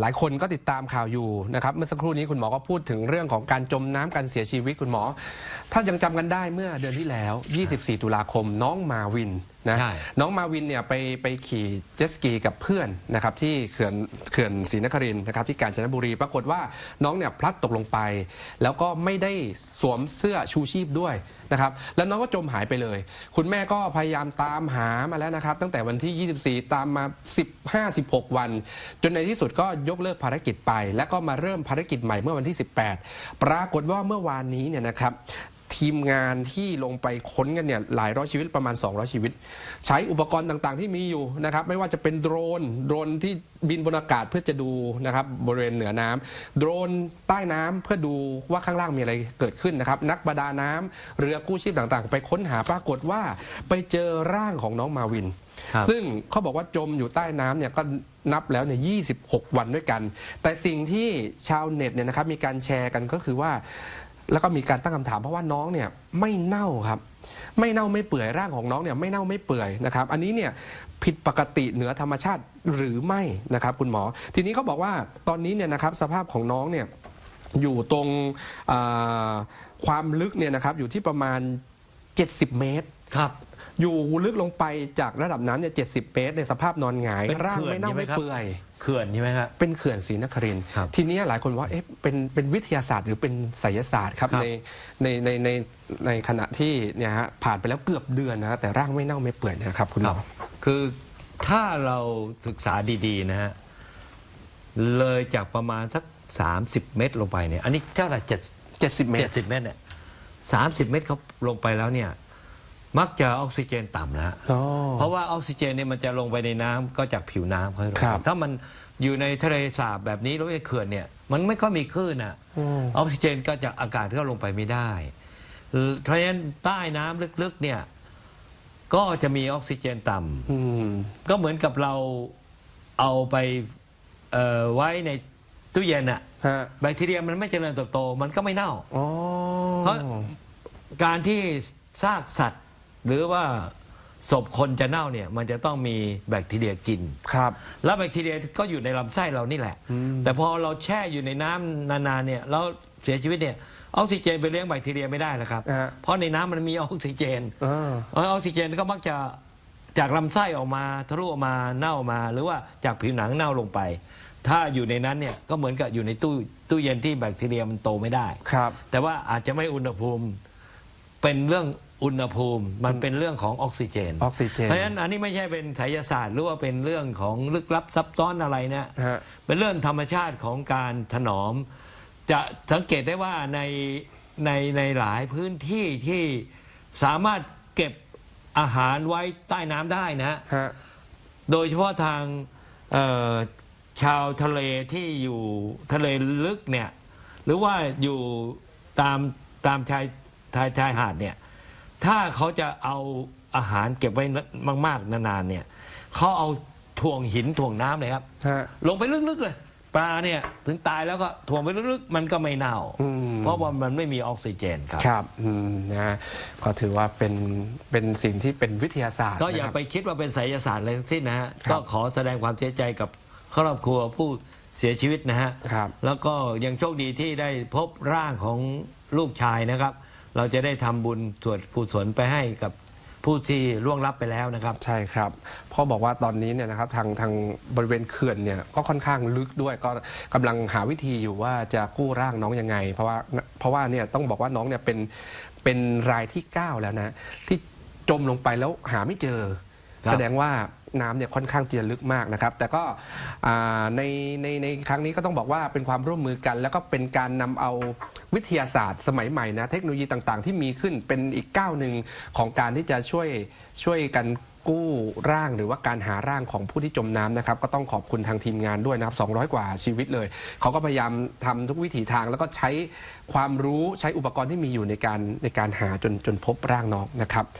หลายคนก็ติดตามข่าวอยู่นะครับเมื่อสักครู่นี้คุณหมอก็พูดถึงเรื่องของการจมน้ำการเสียชีวิตคุณหมอ ถ้ายังจำกันได้เมื่อเดือนที่แล้ว 24 ตุลาคมน้องมาวิน นะใช่น้องมาวินเนี่ยไปไปขี่เจ็ตสกีกับเพื่อนนะครับที่เขื่อนเขื่อนศรีนครินทร์นะครับที่กาญจนบุรีปรากฏว่าน้องเนี่ยพลัดตกลงไป แล้วก็ไม่ได้สวมเสื้อชูชีพด้วยนะครับแล้วน้องก็จมหายไปเลย คุณแม่ก็พยายามตามหามาแล้วนะครับ ตั้งแต่วันที่ 24 ตามมา 15-16 วัน จนในที่สุดก็ยกเลิกภารกิจไป และก็มาเริ่มภารกิจใหม่เมื่อวันที่ 18 ปรากฏว่าเมื่อวานนี้เนี่ยนะครับ ทีมงานที่ลงไปค้นกันเนี่ยหลายร้อยชีวิตประมาณ 200 ชีวิต ใช้อุปกรณ์ต่างๆ ที่มีอยู่นะครับไม่ว่าจะเป็นโดรนโดรนที่บินบนอากาศเพื่อจะดูนะครับบริเวณเหนือน้ำโดรนใต้น้ำเพื่อดูว่าข้างล่างมีอะไรเกิดขึ้นนะครับ นักประดาน้ำเรือกู้ชีพต่างๆ ไปค้นหาปรากฏว่า ไปเจอร่างของน้องมาวินครับซึ่งเขาบอกว่าจมอยู่ใต้น้ำเนี่ยก็นับแล้วเนี่ย26 วันด้วยกัน แต่สิ่งที่ชาวเน็ตเนี่ยนะครับมีการแชร์กันก็คือว่า แล้วก็มีการตั้งคำถามเพราะว่าน้องเนี่ยไม่เน่าครับ ไม่เน่าไม่เปื่อยร่างของน้องเนี่ยไม่เน่าไม่เปื่อยนะครับ อันนี้เนี่ยผิดปกติเหนือธรรมชาติหรือไม่นะครับ คุณหมอ ทีนี้เขาบอกว่าตอนนี้เนี่ยนะครับสภาพของน้องเนี่ยอยู่ตรงความลึกเนี่ยนะครับอยู่ที่ประมาณ 70 เมตร ครับ อยู่ลึกลงไปจากระดับน้ำเนี่ย70เมตร ในสภาพนอนหงายเป็นร่างเขื่อนไม่เน่าใช่ไหมไม่ครับ เปื่อย เขื่อนใช่ไหมครับ เป็นเขื่อนศรีนครินทร์ครับทีนี้หลายคนว่าเอ๊ะเป็นเป็นวิทยาศาสตร์หรือเป็นไสยศาสตร์ครับครับในในในในในขณะที่เนี่ยฮะผ่านไปแล้วเกือบเดือนนะฮะแต่ร่างไม่เน่าไม่เปื่อยนะครับคุณหมอคือถ้าเราศึกษาดีๆนะฮะ เลยจากประมาณสัก 30 เมตรลงไปเนี่ย อันนี้เท่าไหร่เจ็ด70 เมตเจ็รดสิบเมตรเนี่ยสามสิบเมตรเขาลงไปแล้วเนี่ย มักจะออกซิเจนต่ำนะฮะอ๋อ เพราะว่าออกซิเจนเนี่ยมันจะลงไปในน้ำก็จากผิวน้ำเขาให้ลงครับถ้ามันอยู่ในทะเลสาบแบบนี้หรือในเขื่อนเนี่ยมันไม่ค่อยมีคลื่นอะอืม ออกซิเจนก็จะอากาศก็ลงไปไม่ได้เพราะฉะนั้นใต้น้ำลึกๆเนี่ยก็จะมีออกซิเจนต่ำ อืม ก็เหมือนกับเราเอาไปเอ่อไว้ในตู้เย็นอะฮะ แบคทีเรียมันไม่เจริญเติบโต มันก็ไม่เน่า อ๋อ เพราะ การที่ซากสัตว์ หรือว่าศพคนจะเน่าเนี่ยมันจะต้องมีแบคทีเรียกิน ครับ แล้วแบคทีเรียก็อยู่ในลำไส้เรานี่แหละอืมแต่พอเราแช่อยู่ในน้ำนานๆเนี่ยแล้วเสียชีวิตเนี่ยออกซิเจนไปเลี้ยงแบคทีเรียไม่ได้นะครับฮะเพราะในน้ำมันมีออกซิเจนอ่าออกซิเจนก็มักจะจากลำไส้ออกมาทะลุออกมาเน่ามา หรือว่าจากผิวหนังเน่าลงไป ถ้าอยู่ในนั้นเนี่ยก็เหมือนกับอยู่ในตู้ตู้เย็นที่แบคทีเรียมันโตไม่ได้ ครับ แต่ว่าอาจจะไม่อุณหภูมิเป็นเรื่อง อุณหภูมิมันเป็นเรื่องของออกซิเจน ออกซิเจน เพราะฉะนั้นอันนี้ไม่ใช่เป็นไสยศาสตร์หรือว่าเป็นเรื่องของลึกลับซับซ้อนอะไรนะ ฮะ เป็นเรื่องธรรมชาติของการถนอม จะสังเกตได้ว่าในในในหลายพื้นที่ที่สามารถเก็บอาหารไว้ใต้น้ำได้นะ ฮะ โดยเฉพาะทางเอ่อชาวทะเลที่อยู่ทะเลลึกเนี่ย หรือว่าอยู่ตามตามชายชายชายหาดเนี่ย ถ้าเขาจะเอาอาหารเก็บไว้มาก ๆ นานๆเนี่ยเขาเอาถ่วงหินถ่วงน้ำเลยครับ ฮะ ลงไปลึกๆเลย ปลาเนี่ยถึงตายแล้วก็ถ่วงไปลึกๆ มันก็ไม่เน่า อืม เพราะว่ามันไม่มีออกซิเจนครับ ครับอืมนะก็ถือว่าเป็นเป็นสิ่งที่เป็นวิทยาศาสตร์ก็อย่านะครับ ไปคิดว่าเป็นไสยศาสตร์อะไรทั้งสิ้นนะฮะครับก็ขอแสดงความเสียใจกับครอบครัวผู้เสียชีวิตนะฮะครับ แล้วก็ยังโชคดีที่ได้พบร่างของลูกชายนะครับ เราจะได้ทำบุญสวดกุศลไปให้กับผู้ที่ล่วงลับไปแล้วนะครับ ใช่ครับพ่อบอกว่าตอนนี้เนี่ยนะครับทางทางบริเวณเขื่อนเนี่ยก็ค่อนข้างลึกด้วยก็กำลังหาวิธีอยู่ว่าจะกู้ร่างน้องยังไง เพราะว่าเพราะว่าเนี่ยต้องบอกว่าน้องเนี่ยเป็นเป็นรายที่ 9 แล้วนะ ที่จมลงไปแล้วหาไม่เจอครับแสดงว่า น้ำเนี่ยค่อนข้างจะลึกมากนะครับ แต่ก็อ่าในในในครั้งนี้ก็ต้องบอกว่าเป็นความร่วมมือกัน แล้วก็เป็นการนำเอาวิทยาศาสตร์สมัยใหม่นะเทคโนโลยีต่างๆ ที่มีขึ้นเป็นอีกก้าวหนึ่งของการที่จะช่วยช่วยกันกู้ร่างหรือว่าการหาร่างของผู้ที่จมน้ำนะครับ ก็ต้องขอบคุณทางทีมงานด้วยนะครับ200 กว่าชีวิตเลย เขาก็พยายามทำทุกวิถีทาง แล้วก็ใช้ความรู้ใช้อุปกรณ์ที่มีอยู่ในการในการหาจนจนพบร่างน้องนะครับ